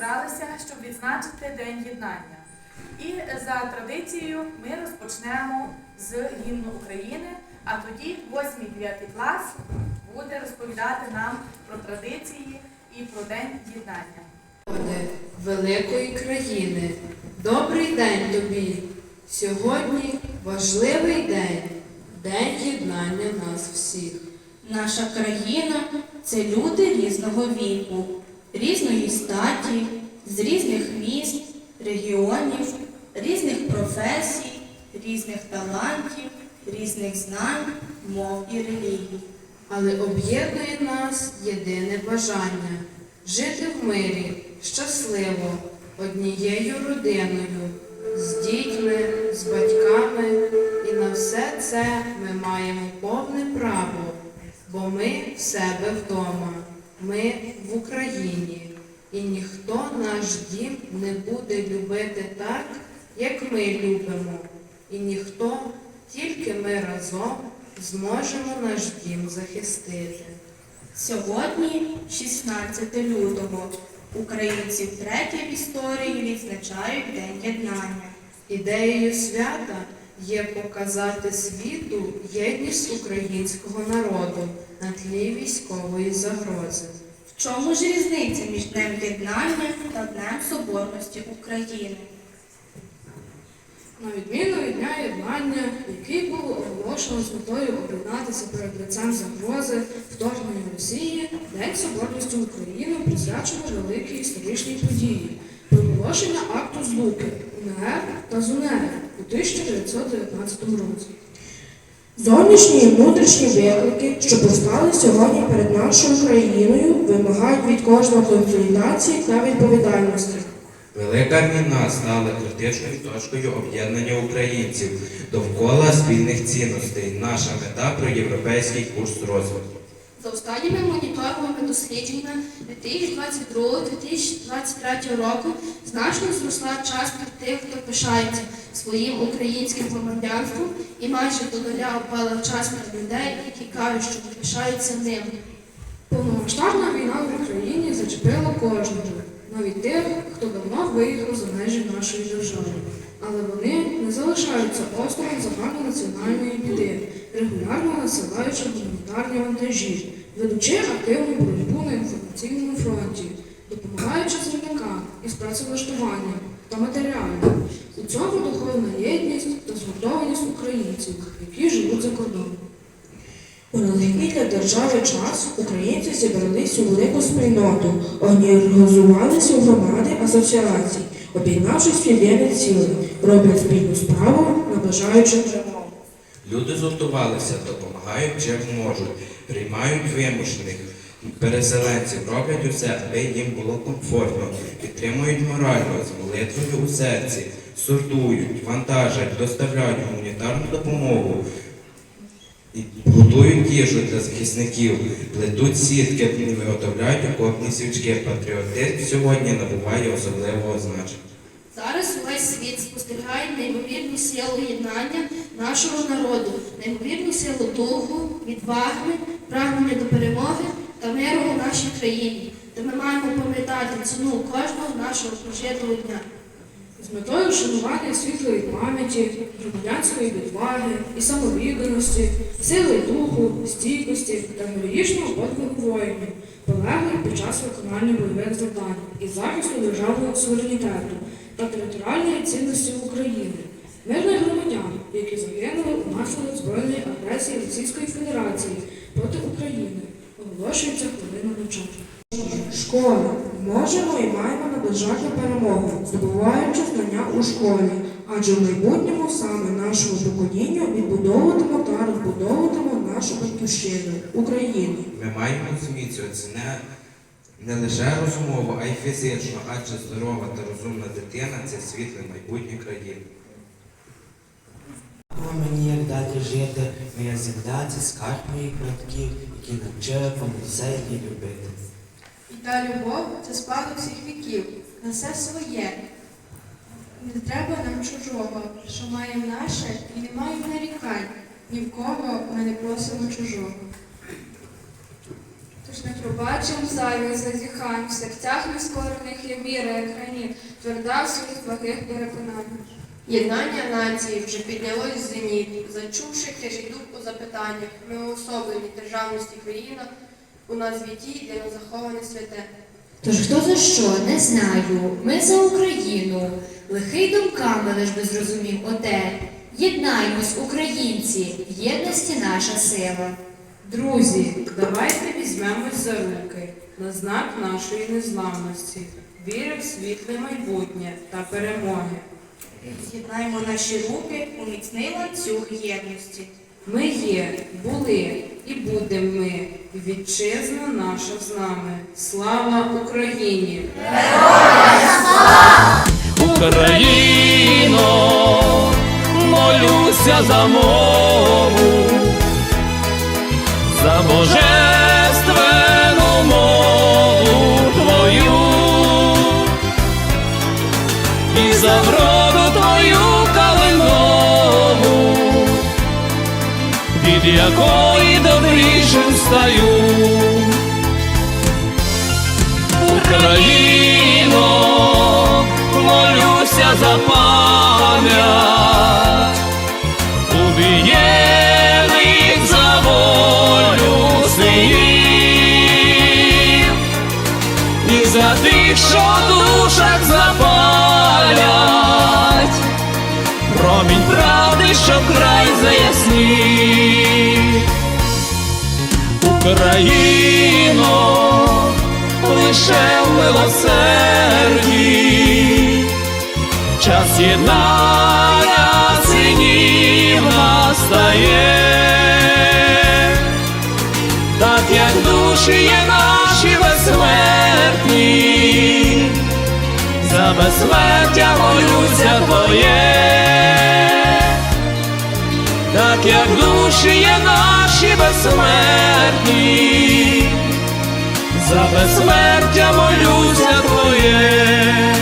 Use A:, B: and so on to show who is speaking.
A: зібралися, щоб відзначити День єднання. І за традицією ми розпочнемо з гімну України, а тоді 8-9 клас буде розповідати нам про традиції і про День єднання.
B: Великої країни, добрий день тобі. Сьогодні важливий день, день єднання нас всіх.
C: Наша країна це люди різного віку, різної статі, з різних міст, регіонів, різних професій, різних талантів, різних знань, мов і релігій.
B: Але об'єднує нас єдине бажання жити в мирі, щасливо, однією родиною, з дітьми, з батьками, і на все це ми маємо повне право, бо ми в себе вдома, ми в Україні, і ніхто наш дім не буде любити так, як ми любимо, і ніхто, тільки ми разом зможемо наш дім захистити.
C: Сьогодні, 16 лютого, українці втретє в історії відзначають День єднання.
B: Ідеєю свята є показати світу єдність українського народу на тлі військової загрози.
C: В чому ж різниця між Днем єднання та Днем Соборності України?
D: На відміну від Дня єднання, який був оголошено з метою об'єднатися перед лицем загрози вторгнення Росії, День Соборності України присвячено великій історичній події проголошення акту Злуки УНР та ЗУНР у 1919 році.
E: Зовнішні і внутрішні виклики, що постали сьогодні перед нашою країною, вимагають від кожного консолідації та відповідальності.
F: Велика війна стала критичною точкою об'єднання українців довкола спільних цінностей. Наша мета про європейський курс розвитку.
G: За останніми моніторинговими дослідженнями 2022-2023 року значно зросла частка тих, хто пишається своїм українським громадянством, і майже до нуля впала частка людей, які кажуть, що пишаються ним.
D: Повномасштабна війна в Україні зачепила кожного, навіть тих, хто давно виїхав за межі нашої держави. Але вони не залишаються осторонь загальнонаціональної біди, регулярно насилаючи гуманітарні вантажі, ведучи активну боротьбу на інформаційному фронті, допомагаючи землякам із працевлаштуванням та матеріалом. У цьому духовна єдність та згуртованість українців, які живуть за кордоном.
E: У нелегкий для держави час українці зібралися у велику спільноту, організувалися у громади асоціацій, об'єднавшись в єдине ціле, роблять спільну справу, наближаючи перемогу.
F: Люди згуртувалися, допомагають чим можуть, приймають вимушених переселенців, роблять усе, аби їм було комфортно, підтримують морально, з молитвою у серці, сортують, вантажать, доставляють гуманітарну допомогу. Готують їжу для захисників, плетуть сітки, виготовляють окопні свічки. Патріотизм сьогодні набуває особливого значення.
G: Зараз увесь світ спостерігає неймовірну силу єднання нашого народу, неймовірну силу духу, відваги, прагнення до перемоги та миру у нашій країні, де ми маємо пам'ятати ціну кожного нашого прожитого дня.
D: З метою вшанування світлої пам'яті, громадянської відваги і самовідданості, сили духу, стійкості та героїчного подвигу воїнів, полеглих під час виконання бойових завдань і захисту державного суверенітету та територіальної цінності України, мирних громадян, які загинули унаслідок збройної агресії Російської Федерації проти України, оголошується хвилина мовчання.
E: Школа. Можемо і маємо наближати перемогу, здобуваючи знання у школі, адже в майбутньому саме нашому поколінню відбудовуватимо та розбудовуватимо нашу батьківщину Україну.
F: Ми маємо зміцнюватися не, не лише розумово, а й фізично, адже здорова та розумна дитина це світле майбутнє країни.
H: Мені, як далі жити, моя земля це скарб моїх батьків, які навчили все любити.
I: Та любов це спадок всіх віків, на все своє. Не треба нам чужого, що маємо наше і не маємо нарікань. Ні в кого ми не просимо чужого.
D: Тож не пробачимо зайвих зазіхань, в серцях нескорених є віра, як граніт, тверда в своїх благих переконаннях.
J: Єднання нації вже піднялось в зеніт, зачувши тяжій дух у запитаннях, ми уособлені державності країна, у нас віті, де не заховане святе.
K: Тож хто за що, не знаю. Ми за Україну. Лихий думками лиш би зрозумів оте. Єднаймось, українці, в єдності наша сила.
B: Друзі, давайте візьмемось за руки на знак нашої незламності, віри в світле майбутнє та перемоги.
C: З'єднаємо наші руки у міцний ланцюг єдності.
B: Ми є, були і будемо ми, вітчизна наша з нами. Слава Україні!
L: Україно, молюся за мову, за божественну мову твою і за вроду від якої добрішим стаю. Україно, молюся за пам'ять убієних за волю синів і за тих, що душах запалять, промінь правди, що край заяснів. Україно, лише в милосерді, час єднання синів настає, так як душі є наші безсмертні, за безсмертя молюся твоє як душі є наші безсмертні, за безсмертя молюся твоє.